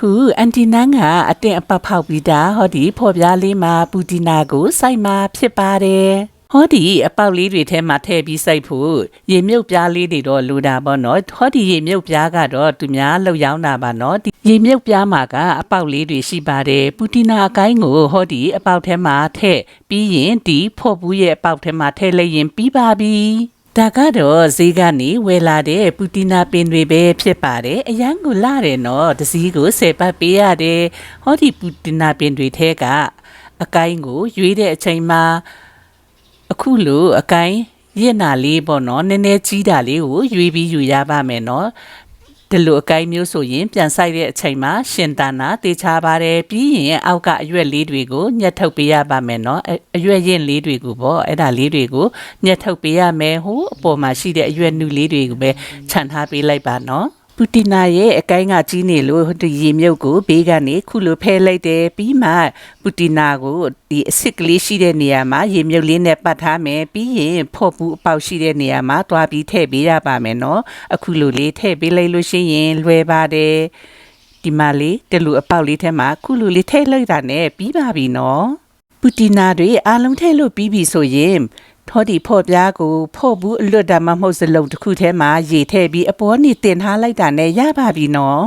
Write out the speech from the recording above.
အခုအန်တီနန်းကအတင်အပတ်ဖောက်ပြီးတာဟောဒီဖော်ပြားလေးမှာပူတီနာကိုစိုက်မှာဖြစ်ပါတယ်ဟောဒီအပေါက်လေးတွေထဲမှာထည့်ပြီးစိုက်ဖို့ရေမြုပ်ပြားလေးတွေတော့လိုတာပေါ့နော်ဟောဒီရေမြုပ်ပြားကတော့သူများလောက်ရောင်းတာပါနော်ဒီရေမြုပ်ပြားမှာကအပေါက်လေးတွေရှိပါတယ်ပူတီနာအကိုင်းကိုဟောဒီအပေါက်ထဲမှာထည့်ပြီးရင်ဒီဖော့ဘူးရဲ့အပေါက်ထဲမှာထည့်လိုက်ရင်ပြီးပါပြီ ဒါကတော့ဈေးကနေဝယ်လာတဲ့ပူတီနာပင်တွေပဲဖြစ်ပါတယ်အရန်ကိုလာတယ်နော်တစည်းကို10ပတ်ပေးရတယ်ဟောဒီပူတီနာပင်တွေထဲကအကိုင်းကိုရွေးတဲ့အချိန်မှာအခုလိုအကိုင်းရင့်နာလေးပေါ့နော်နည်းနည်းကြီးတာလေးကိုရွေးပြီးယူရပါမယ်နော် ဒီလိုအကိုင်းမျိုးဆိုရင်ပြန်ဆိုင်တဲ့အချိန်မှာရှင်တနာတေချာပါတယ်ပြီးရင်အောက်ကအရွက်လေးတွေကိုညှက်ထုတ်ပေးရပါမယ်နော်အအရွက်ရင့်လေးတွေကိုပေါ့အဲ့ဒါလေးတွေကိုညှက်ထုတ်ပေးရမယ်ဟိုအပေါ်မှာရှိတဲ့အရွက်နုလေးတွေကိုပဲခြံထားပေးလိုက်ပါနော် ပူတီနာရဲ့အကိုင်းကကြီးနေလို့ဟိုဒီရေမြုပ်ကိုဘေးကနေခုလိုဖဲလိုက်တယ်ပြီးမှပူတီနာကိုဒီအစ်စ်ကလေးရှိတဲ့နေရာမှာရေမြုပ်လေးနဲ့ပတ်ထားမယ်ပြီးရင်ဖော့ဘူးအပေါက်ရှိတဲ့နေရာမှာတွားပြီးထည့်ပေးရပါမယ်နော်အခုလိုလေးထည့်ပေးလိုက်လို့ရှိရင်လွယ်ပါတယ်ဒီမှာလေးတလူအပေါက်လေးထဲမှာခုလိုလေးထည့်လိုက်တာနဲ့ပြီးပါပြီနော်ပူတီနာတွေအားလုံးထဲလို့ပြီးပြီဆိုရင် ထောဒီဖော့ပြားကိုဖော့ဘူးအလွတ်တာမှမဟုတ်စလုံးတစ်ခုထဲမှာရေထည့်ပြီးအပေါ်နေတင်ထားလိုက်တာနဲ့ရပါပြီနော်